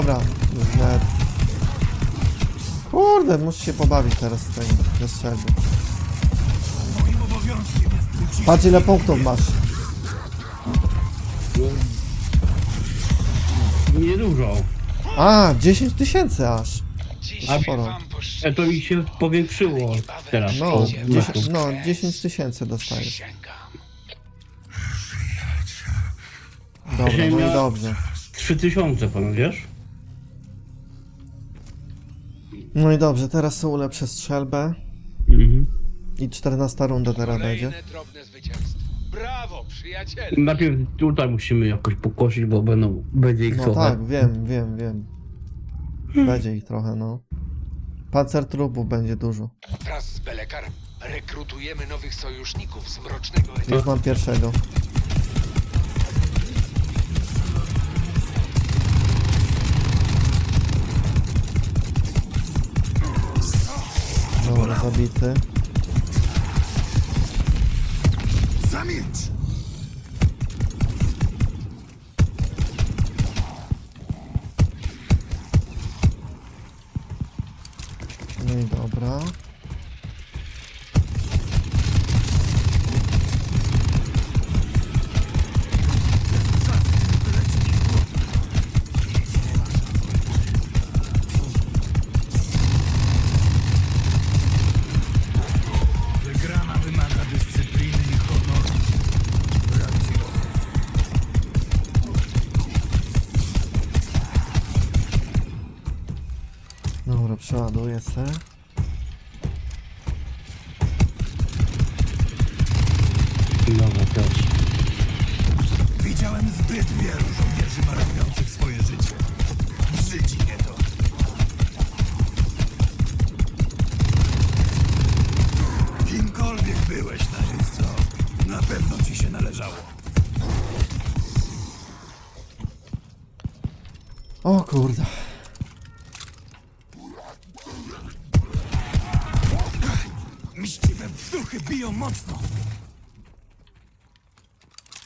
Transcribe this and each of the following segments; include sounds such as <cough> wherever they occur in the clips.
Dobra, net. Kurde, muszę się pobawić teraz z tego, ze strzelby. Patrz ile punktów masz. Niedużo. A, 10 tysięcy aż. Dziś sporo. E, to mi się powiększyło teraz. No, o, 10, no 10 tysięcy dostajesz. Dobra, no i dobrze. 3000 pan wiesz? No i dobrze, teraz są ulepszę strzelbę. Mhm. I 14 runda teraz będzie. Kolejne drobne zwycięstwo. Brawo, przyjaciele. Najpierw tutaj musimy jakoś pokosić, bo będą, będzie ich No trochę. tak, wiem, wiem, wiem. Będzie ich trochę, no. Pancer trupów będzie dużo. Wraz z Belekar rekrutujemy nowych sojuszników z Mrocznego. Już mam pierwszego. Dobra, zabity. Zamilcz! No i dobra. Sir.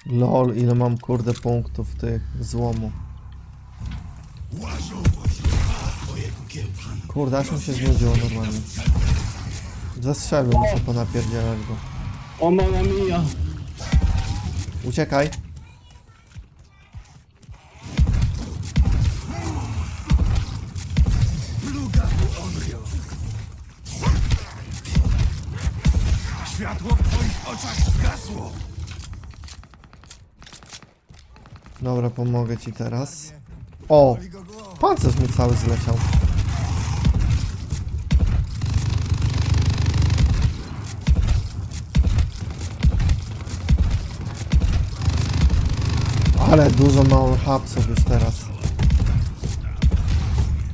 Lol, ile mam kurde punktów tych złomu. Kurde, aż mi się znudziło normalnie. Zastrzelby muszę ponapierdzielać go. O mama mia! Uciekaj. Dobra, pomogę ci teraz. O! Pancerz mi cały zleciał. Ale dużo mało hapsów już teraz.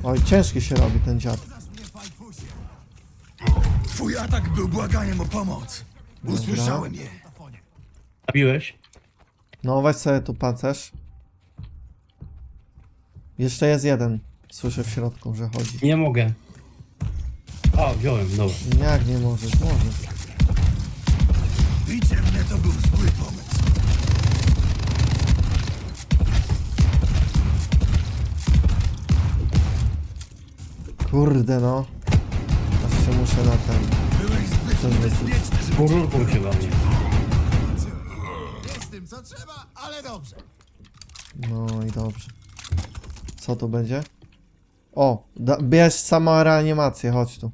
Oj, ciężki się robi ten dziad. Twój atak był błaganiem o pomoc. Usłyszałem je. Zabiłeś? No weź sobie tu pancerz. Jeszcze jest jeden. Słyszę w środku, że chodzi. Nie mogę. O, wziąłem, dobra. Jak nie możesz? Możesz. Bicie mnie to był zły pomysł. Kurde no. Aż się muszę na ten. Byłeś zbyt niebezpieczny, żeby... Kururką się we mnie. Z tym co trzeba, ale dobrze. No i dobrze. Co tu będzie? O, da, bierz samą reanimację, chodź tu.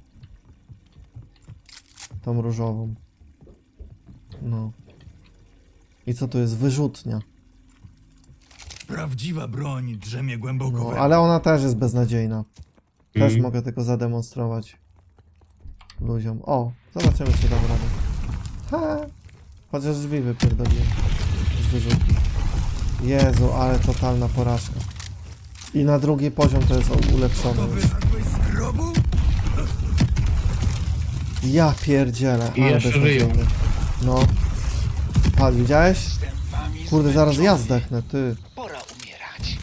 Tą różową. No. I co tu jest? Wyrzutnia. Prawdziwa broń drzemie głęboko No, we ale ona też jest beznadziejna. Też Mhm. mogę tylko zademonstrować ludziom. O, zobaczymy czy dam radę. Ha! Chociaż drzwi wypierdoliłem. Z wyrzutni. Jezu, ale totalna porażka. I na drugi poziom to jest ulepszone już. Ja pierdzielę, I ale jeszcze żyją. No. Patrz, widziałeś? Kurde, zaraz ja zdechnę, ty. Pora umierać.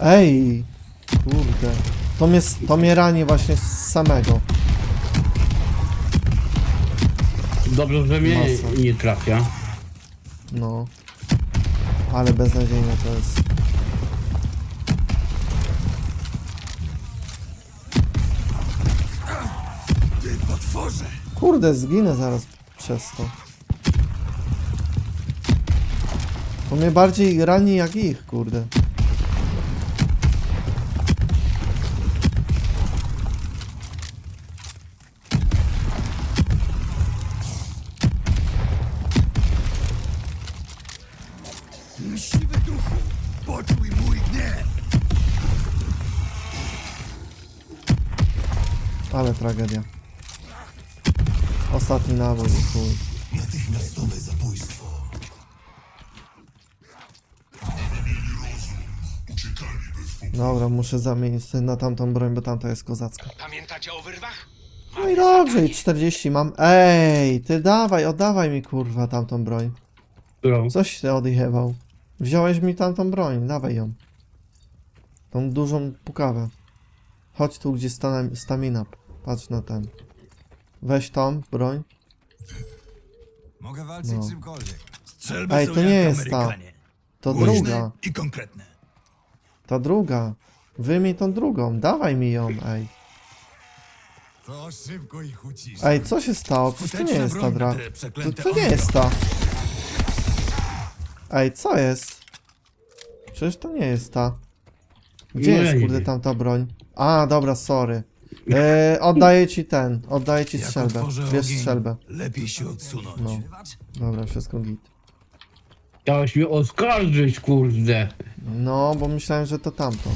Ej! Kurde. To mnie, to mnie rani właśnie z samego. Dobrze, że mnie Masa. nie trafia. No. Ale beznadziejne to jest. Kurde, zginę zaraz przez to. To mnie bardziej rani jak ich, kurde. Ale tragedia. Ostatni nabój, chuj. Natychmiastowe zabójstwo. Dobra, muszę zamienić sobie na tamtą broń, bo tamta jest kozacka. Pamiętacie o wyrwach? No i dobrze, i 40 mam. Ej, ty dawaj, oddawaj mi kurwa tamtą broń. Którą? Coś ty odjechał. Wziąłeś mi tamtą broń, dawaj ją. Tą dużą pukawę. Chodź tu, gdzie sta- stamina. Patrz na ten. Weź tą broń. Mogę walczyć No. czymkolwiek. Strzelby Ej, są to jak nie jest ta. Amerykanie. To Głośne druga. i konkretne. Ta druga. Wyjmij tą drugą, dawaj mi ją, ej. To szybko ich ucisz. Ej, co się stało? Przecież to nie jest ta dra... To, to nie jest ta. Ej, co jest? Przecież to nie jest ta. Gdzie jest, kurde, tamta broń? A, dobra, sorry. E, oddaję ci ten, oddaję ci Jak strzelbę. otworzę Bierz ogień, strzelbę. Lepiej się odsunąć. No, dobra, wszystko git. Chciałeś mnie oskarżyć, kurde. No, bo myślałem, że to tamto.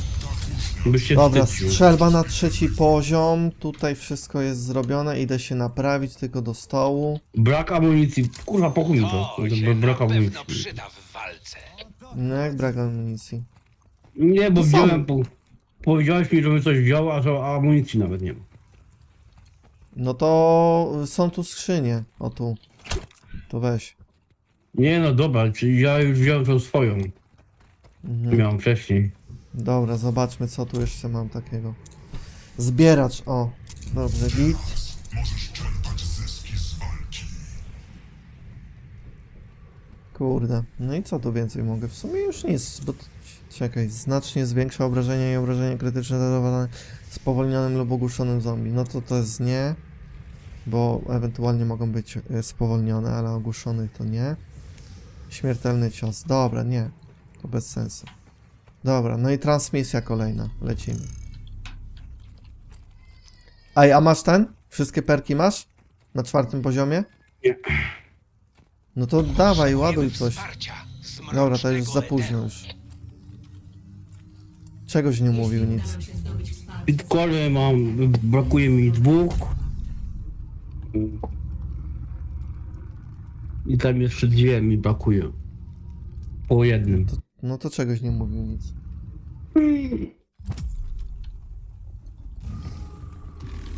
Byś się Dobra, wstydził. strzelba na trzeci poziom. Tutaj wszystko jest zrobione. Idę się naprawić tylko do stołu. Brak amunicji. Kurwa, po chuj mi to. To się brak na pewno amunicji. przyda w walce. No jak brak amunicji. Nie, bo To wziąłem, po... powiedziałeś mi, żebym coś wziął, a że amunicji nawet nie ma. No to są tu skrzynie. O tu. To weź. Nie no dobra, czyli ja już wziąłem tą swoją. Mhm. Miałem wcześniej. Dobra, zobaczmy co tu jeszcze mam takiego. Zbieracz, o. Dobrze, git. Kurde. No i co tu więcej mogę? W sumie już nic, bo... t- Czekaj, znacznie zwiększa obrażenia i obrażenia krytyczne zadawane spowolnionym lub ogłuszonym zombie. No to to jest nie, bo ewentualnie mogą być e, spowolnione, ale ogłuszonych to nie. Śmiertelny cios. Dobra, nie. To bez sensu. Dobra, no i transmisja kolejna. Lecimy. Ej, a masz ten? Wszystkie perki masz? Na czwartym poziomie? Nie. No to dawaj, ładuj coś. Dobra, to już zmrocznego za późno już. Czegoś nie mówił nic. Bitcoiny mam, brakuje mi dwóch. I tam jeszcze dwie mi brakuje. Po jednym. No to czegoś nie mówił nic.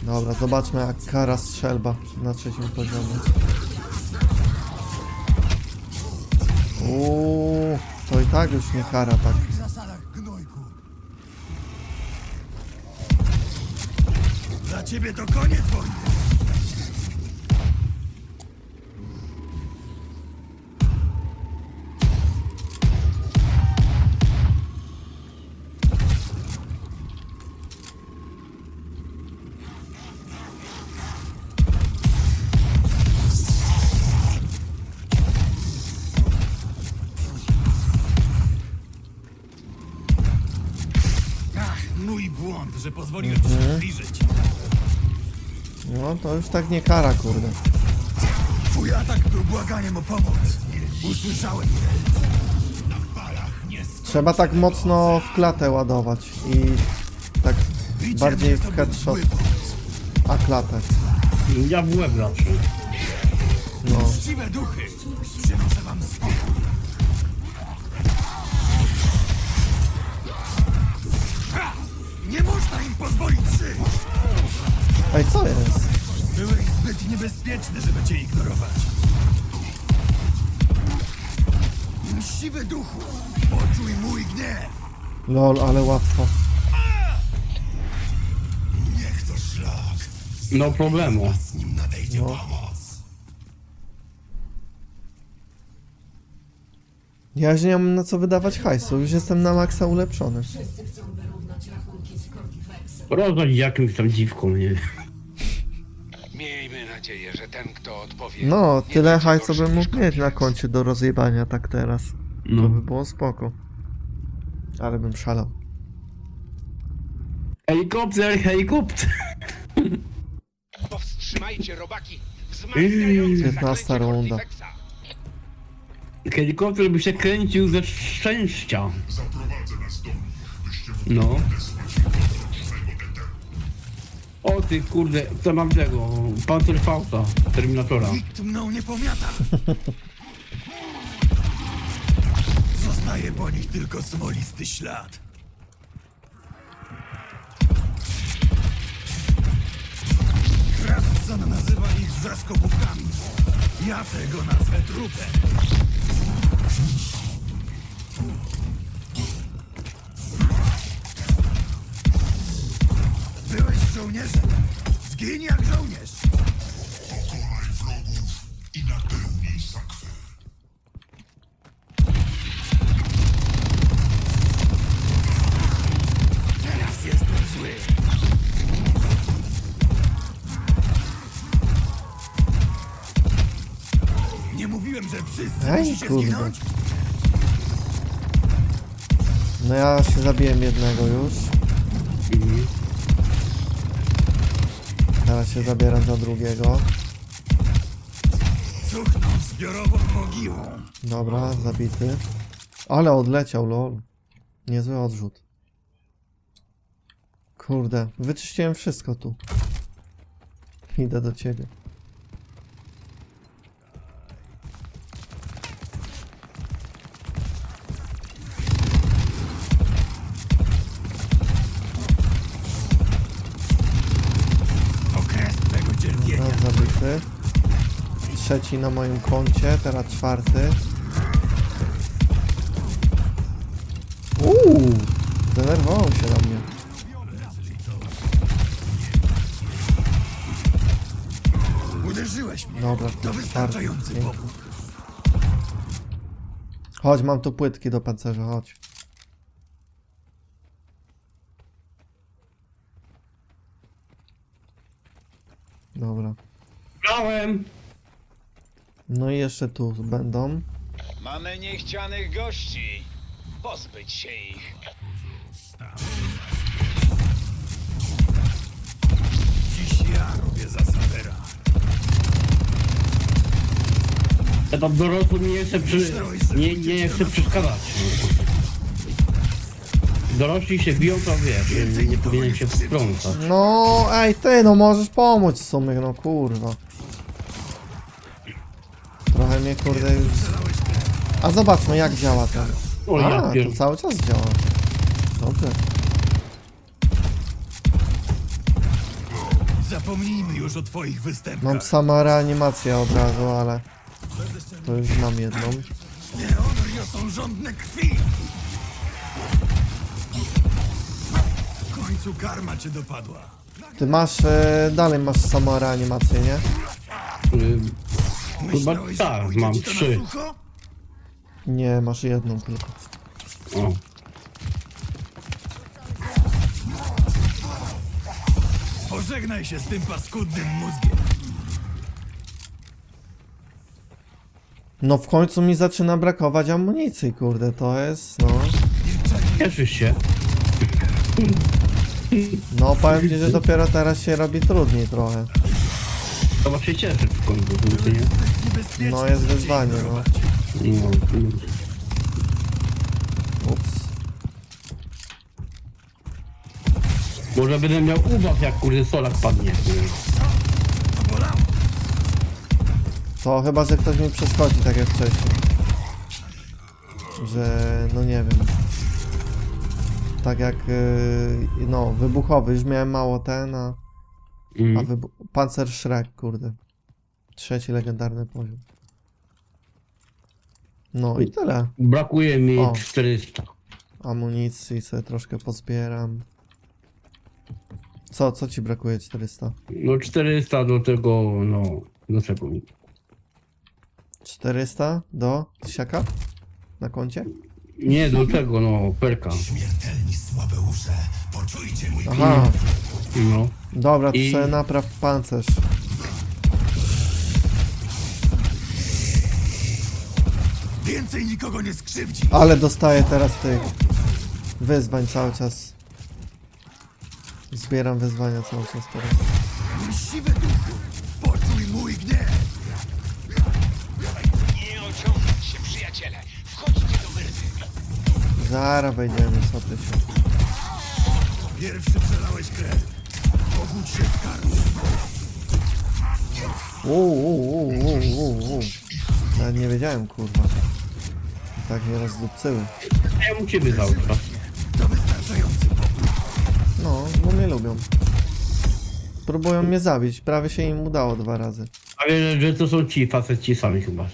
Dobra, zobaczmy jak kara strzelba na trzecim poziomie. Uuu, to i tak już nie kara tak. Dla ciebie to koniec wojny. Ach, mój błąd, że pozwoliłem ci się zbliżyć. No to już tak nie kara, kurde. Twój atak był błaganiem o pomoc. Usłyszałem Trzeba tak mocno w klatę ładować i tak bardziej w headshot, a klatę. Ja w łeb zawsze. No. Chciwe duchy! Przynoszę wam spokój. Ha! Nie można im pozwolić żyć! Ej, co jest? Były zbyt niebezpieczne, żeby cię ignorować. Mściwy duchu! Poczuj mój gniew! Lol, ale łatwo. Niech to szlak, No problemu. z nim nadejdzie No. pomoc. Ja już nie mam na co wydawać hajsu, już jestem na maksa ulepszony. Rozdać jakimś tam dziwkom, nie nadzieję, że ten, kto odpowie. No, nie tyle będzie hajsu bym mógł mieć na koncie do rozjebania tak teraz. To No. by było spoko. Ale bym szalał. Helikopter, helikopter! Powstrzymajcie robaki wzmacniające 15 zaklęcie runda. Helikopter by się kręcił ze szczęścia. No. O kurde, co mam tego? Panzerfausta, Terminatora. Nikt mną nie pomiata. Zostaje po nich tylko smolisty ślad. Kravson nazywa ich wrzaskobówkami. Ja tego nazwę trupem. Byłeś żołnierzem. Zgiń jak żołnierz. Teraz jestem zły. Nie mówiłem, że wszyscy Ej, musicie kurde. zginąć? No ja się zabiłem jednego już. Mhm. Teraz się zabieram za drugiego. Zbiorową. Dobra, zabity. Ale odleciał, lol. Niezły odrzut. Kurde, wyczyściłem wszystko tu. Idę do ciebie. Trzeci na moim koncie, teraz czwarty. Uuu, zdenerwował się na mnie. Uderzyłeś mnie. Dobra, To wystarczający powód. Chodź, mam tu płytki do pancerza, chodź. Dobra. Brałem! No i jeszcze tu będą. Mamy niechcianych gości. Pozbyć się ich. Dziś ja robię za Savera. Ja tam dorosły nie chce przy... nie, nie chce przeszkadzać. Dorośli się biją, to wiesz, nie, nie powinien się wtrącać. No, ej ty, no możesz pomóc w sumie, no kurwa. Mnie kurde już... A zobaczmy jak działa ten. O ja A, pier... to cały czas działa. Dobrze. Zapomnijmy już o twoich występach. Mam sama reanimację od razu, ale... To już mam jedną. Nie honor są żądne krwi. W końcu karma cię dopadła. Ty masz, e, dalej masz sama reanimację, nie? y, Myślałeś, tak, mam ci to na trzy. sucho? Nie, masz jedną tylko. O. Pożegnaj się z tym paskudnym mózgiem. No w końcu mi zaczyna brakować amunicji, kurde, to jest, no... Cieszysz się. No powiem ci, że dopiero teraz się robi trudniej trochę. Się cieszyć w końcu, to nie? No jest wyzwanie, no. No, no. Ups. Może będę miał ubaw jak kurde solak padnie. To chyba, że ktoś mi przeszkodzi, tak jak wcześniej. Że, no nie wiem. Tak jak, yy, no, wybuchowy, już miałem mało ten, a, a Mm. wybu- Panzer Shrek, kurde. Trzeci legendarny poziom. No i tyle. Brakuje mi O. 400. Amunicji sobie troszkę pozbieram. Co, co ci brakuje 400? No 400 do tego, no, do czego mi? 400 do siaka? na koncie? Nie, do czego, no, perka. Śmiertelni słabeusze, poczujcie mój Aha, No. dobra, to I- sobie napraw pancerz. Więcej nikogo nie skrzywdzi. Ale dostaję teraz tych wyzwań cały czas. Zbieram wyzwania cały czas teraz. Siwy duchu, poczuj mój gniew. Nie ociągać się, przyjaciele. Wchodźcie do wyrwy. Zara wejdziemy, co ty się. Pierwszy przelałeś krew. Obudź się w karku. Uuu, uuu, uuu, uuu, uuu. Nawet nie wiedziałem, kurwa. I tak mnie rozdupcyły. Ja u ciebie pokój. No, bo mnie lubią. Próbują mnie zabić, prawie się im udało dwa razy. A wiesz, że to są ci faceci sami chyba.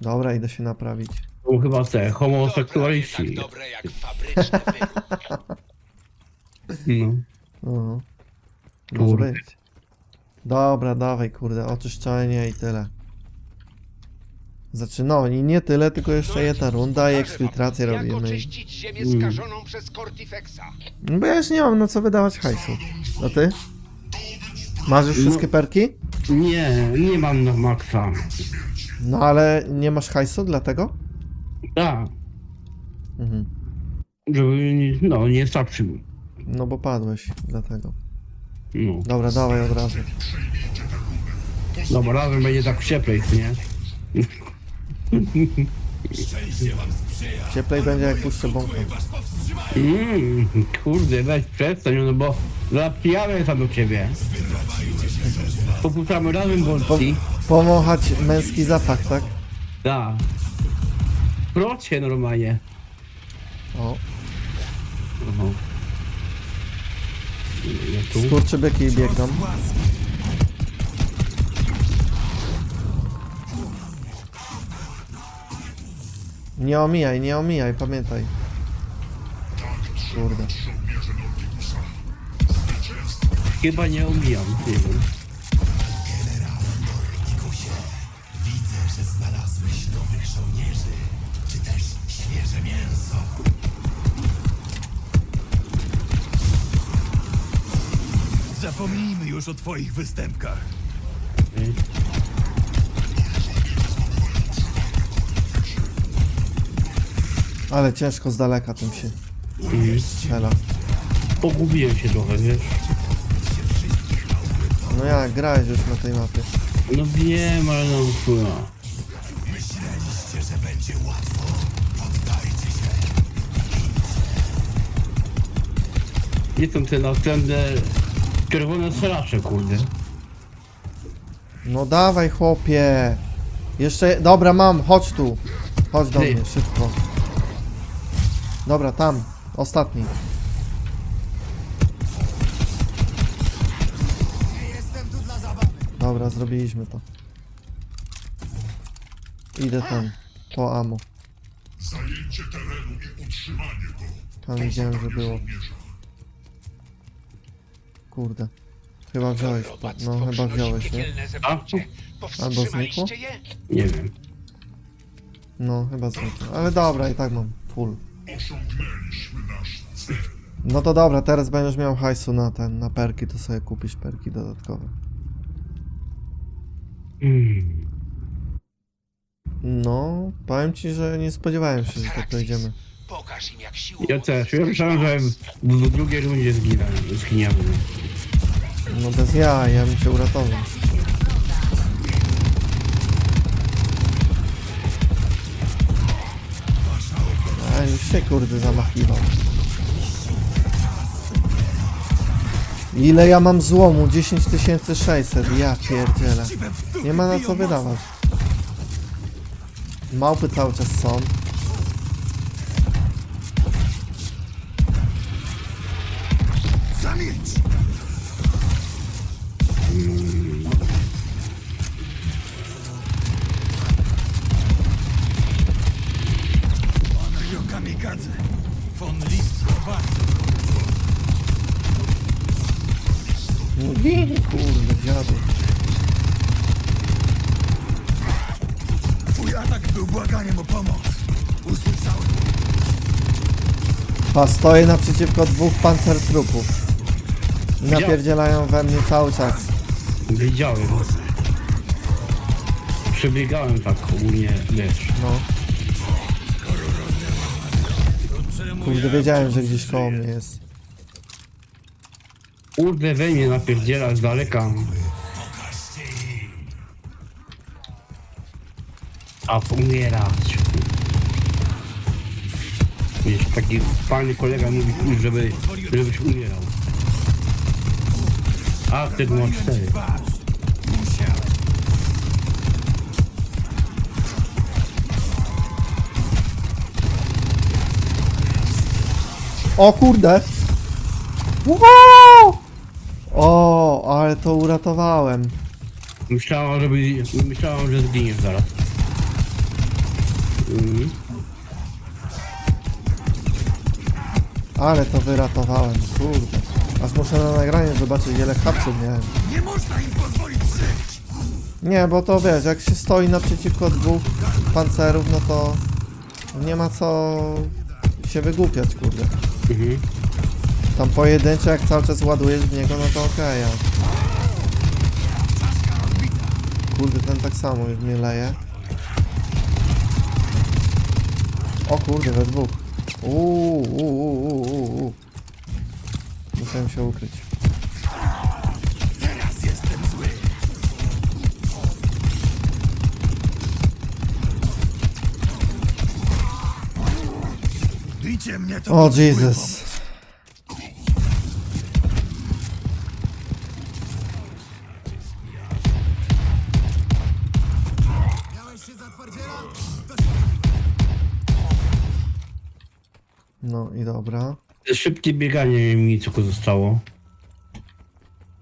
Dobra, idę się naprawić. To chyba te To prawie tak homoseksualiści. dobre jak fabryczny wyrób. <laughs> No. Mhm. Może Kurde. być. Dobra, dawaj, kurde, oczyszczenie i tyle. Znaczy, no, i nie tyle, tylko jeszcze jedna runda i eksfiltrację Jak robimy. i- oczyścić ziemię Mm. skażoną przez Cortifexa? No bo ja już nie mam na co wydawać hajsu. A ty? Masz już wszystkie perki? Nie, nie mam na maksa. No ale nie masz hajsu dlatego? Tak, Mhm. żeby nie- no, nie starczy mi. No bo padłeś, dlatego. No. Dobra, dawaj od razu. Dobra, razem będzie tak cieplej, nie? Cieplej będzie jak puszczę bąka. Mm, kurde, weź przestań, no bo zapijamy tam do ciebie. Popuszczamy razem bolci. Pomachać męski zapach, tak? Da. Procie normalnie. O, Aha. Ja tu. skurczybyki biegną. Nie omijaj, nie omijaj, pamiętaj. Kurde. Chyba nie omijam, nie wiem. Zapomnijmy już o twoich występkach. Ale ciężko z daleka tym się strzela. Pogubiłem się trochę, wiesz? No jak, grałeś już na tej mapie. No wiem, ale no kurwa. Nie są te następne czerwone strzelacze, kurde. No dawaj chłopie. Jeszcze, dobra mam, chodź tu. Chodź do Ty. mnie, szybko. Dobra, tam, ostatni. Jestem tu dla zabawy. Dobra, zrobiliśmy to. Idę tam, po amo. Zajęcie terenu i utrzymanie go. Tam widziałem, że było. Kurde. Chyba wziąłeś No, chyba wziąłeś, nie? Albo znikło? Nie wiem. No, chyba znikło. Ale dobra, i tak mam full. Osiągnęliśmy nasz cel. No to dobra, teraz będziesz miał hajsu na ten, na perki, to sobie kupisz perki dodatkowe. Mm. No, powiem ci, że nie spodziewałem się, że tak dojdziemy. Pokaż im jak siłą. Ja też. Ja myślałem, że w, drugiej rundzie zginę. Zginiemy. No bez ja, ja bym cię uratował. A już się kurde zamachiwał. Ile ja mam złomu? 10600, ja pierdzielę. Nie ma na co wydawać. Małpy cały czas są. Pa, stoję naprzeciwko dwóch pancertrupów. I Widział- napierdzielają we mnie cały czas. Wiedziałem. Przebiegałem tak u mnie, wiesz. No. Kurde, wiedziałem, że gdzieś koło mnie jest. Kurde, we mnie napierdziela z daleka. A umierać. Wiesz, taki fajny kolega mówi, żeby, żebyś umierał. A, wtedy ma cztery. O kurde! Wow! O, ale to uratowałem. Myślałam, żeby, myślałam, że zginiesz zaraz. Mhm. Ale to wyratowałem, kurde. Aż muszę na nagranie zobaczyć ile hapsów miałem. Nie można im pozwolić żyć! Nie, bo to wiesz, jak się stoi naprzeciwko dwóch pancerów, no to nie ma co się wygłupiać, kurde. Mhm. Tam pojedyncze, jak cały czas ładujesz w niego, no to okej, a... Kurde, ten tak samo już mnie leje. O kurde, we dwóch. Uuu, uuu, uuu, uuu, uuu. Musiałem się ukryć. Teraz jestem zły! Bicie mnie to O Jesus. Dobra. Szybkie bieganie mi tylko zostało.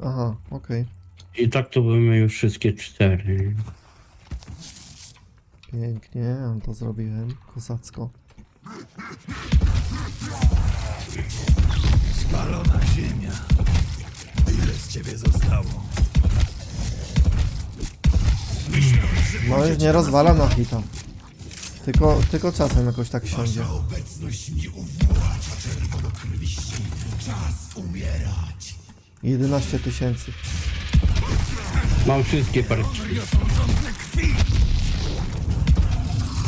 Aha, okej. I tak to były już wszystkie cztery. Pięknie, ja to zrobiłem. Kozacko. Spalona ziemia. Ile z ciebie zostało? No już nie rozwala na hita. Tylko, tylko czasem jakoś tak siądzie. Obecność mi uwłacza 11 tysięcy. Mam wszystkie parki.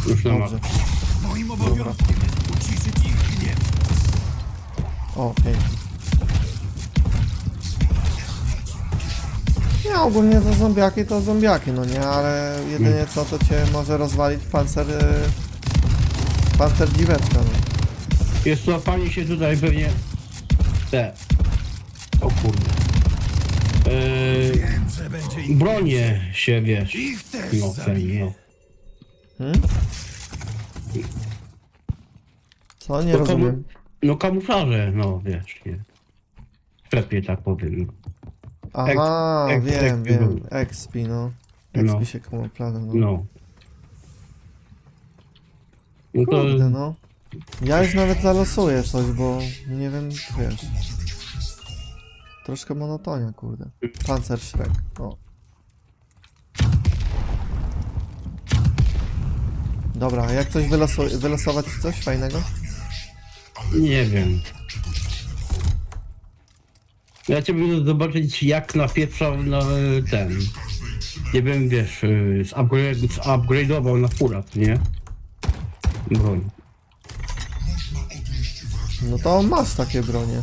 Już na Dobrze. Moim obowiązkiem jest uciszyć ich gniew. O, pięknie. Nie, ogólnie to zombiaki to zombiaki, no nie, ale jedynie co to cię może rozwalić pancer... y, Pancer dziweczka, no. Jest łapanie się tutaj pewnie te. Kurde. Eee, bronie się wiesz. No, ten, no. Hmm? Co? Nie To rozumiem. No kamuflaże, no wiesz, nie. Sklepie tak powiem. Aha, Ex- ex- wiem, expi wiem. Expi, no. No. Expi się kamuflaże, no. No. No to Kurde, no. Ja już nawet zalosuję coś, bo nie wiem, wiesz. Troszkę monotonia, kurde. Pancer Shrek, o. Dobra, a jak coś wylosu wylosować coś fajnego? nie wiem. Ja cię bym zobaczyć jak napieprzał na e, ten. Nie wiem, wiesz, zupgrade, zupgrade'ował na furat, nie? Broń. No to masz takie bronie.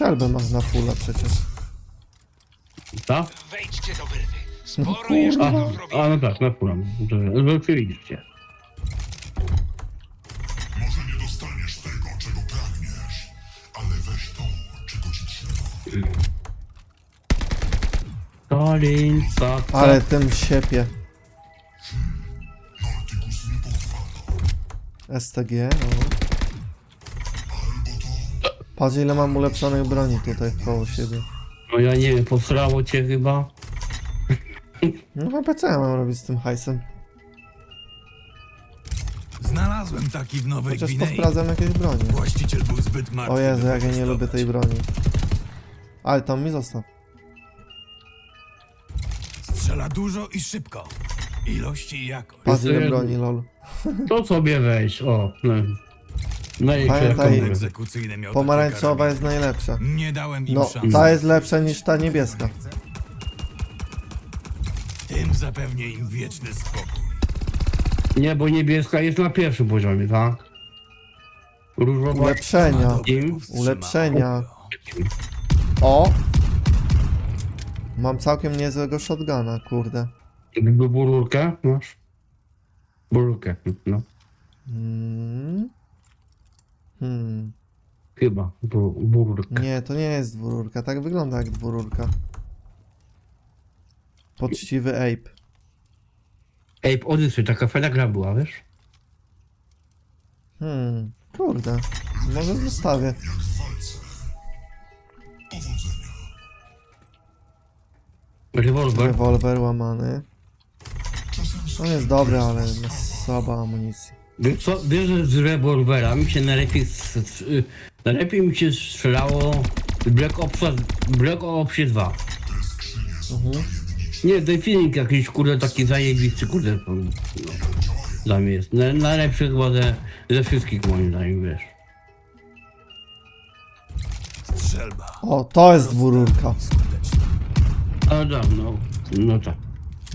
Strzelbę masz na fulla przecież. Tak? Wejdźcie do wyrwy. No Sporo kurwa. jeszcze A, do zrobienia. a no tak, na furam. Oczywiście. Może nie dostaniesz tego, czego pragniesz, ale weź to, czego ci trzeba. Colin, tak, tak. Ale tym siepie. Nortykus nie pochwala. STG, no. Patrz ile mam ulepszonych broni tutaj koło siebie. No ja nie wiem, posrało cię chyba. No chyba co ja mam robić z tym hajsem? Znalazłem taki w Nowej Chociaż Gwinei. posprawdzam jakieś broni. Właściciel był zbyt martwy. O Jezu, by jak ja nie protestować. lubię tej broni. Ale tam mi zostaw. Strzela dużo i szybko. Ilość i jakość. Patrz ile broni, lol. To sobie weź, o. No. Najlepsze Pamiętaj- jaką Egzekucyjne miał Pomarańczowa jest najlepsza. Nie dałem im No, szansy. ta jest lepsza niż ta niebieska. Tym zapewnię im wieczny spokój. Nie, bo niebieska jest na pierwszym poziomie, tak? Różowa Ulepszenia. im Ulepszenia. O! Mam całkiem niezłego shotguna, kurde. Jakby bururkę masz? Bururkę, no. Hmm. Hmm. Chyba, bu, bururkę. Nie, to nie jest dwururka. Tak wygląda jak dwururka. Poczciwy ape. Ej, Odyssey, taka fajna gra była, wiesz? Hmm. Kurde. Może zostawię. Rewolwer. Rewolwer łamany. On jest dobry, ale ma słaba amunicja. Wiesz co, wiesz, że z rewolwera mi się najlepiej, y, najlepiej mi się strzelało z Black Ops, Black Ops 2. Mhm. Nie, ten filmik jakiś, kurde, taki zajebisty, kurde, no, dla mnie jest. Na, najlepszy chyba ze, ze wszystkich, moim zdaniem, wiesz. Strzelba. O, to jest dwururka. Ale da, no, no tak.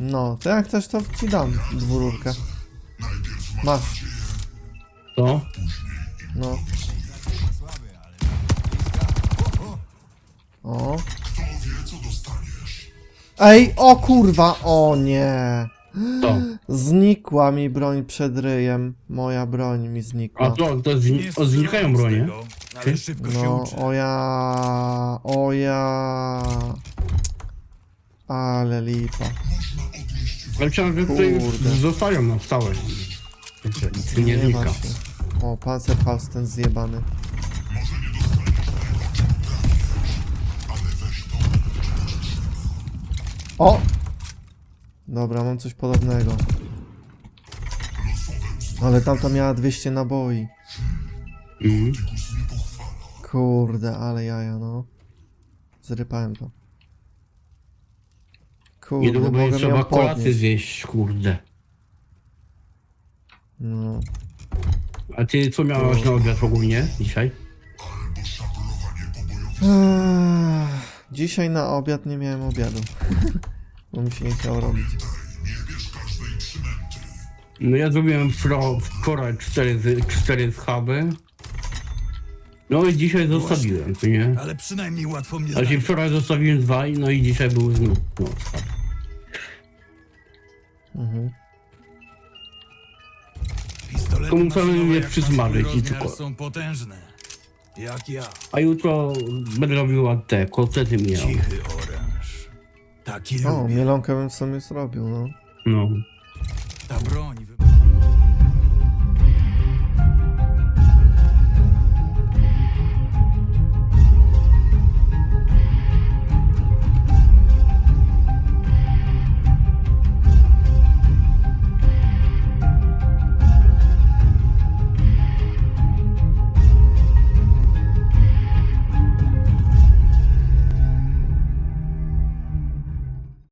No, to jak chcesz, to ci dam dwururkę. Masz. To? No. O. Ej, o kurwa, o nie. To. Znikła mi broń przed ryjem. Moja broń mi A znikła. to, to zni, o, znikają bronie. Ale szybko się No, uczę. o ja, o ja. Ale lipa. Ale chciałem, że tutaj Kurde. zostają na stałe. Nic nie znika. właśnie. O, Panzerfaust ten zjebany. O! Dobra, mam coś podobnego. Ale tamta miała 200 naboi. Mhm. Kurde, ale jaja, no. Zrypałem to. Kurde, Niedługo będzie mogę trzeba ją kolację podnieść. zjeść, kurde. No. A ty co miałaś na obiad ogólnie dzisiaj? Eee, Dzisiaj na obiad nie miałem obiadu. <laughs> Bo mi się nie chciało robić. No ja zrobiłem wczor- wczoraj cztery, z- cztery schaby. No i dzisiaj zostawiłem, to nie? Ale przynajmniej łatwo mnie Znaczy znaleźć. wczoraj zostawiłem dwa, i no i dzisiaj były znów no, schaby. Mhm. Pistolety To musimy maszynowe je jak swój przysmażyć i tylko- są potężne. Jak ja. A jutro będę robiła te kotlety miał. Cichy oręż. Taki O, lubię. mielonkę bym sobie zrobił, no. No. Ta broń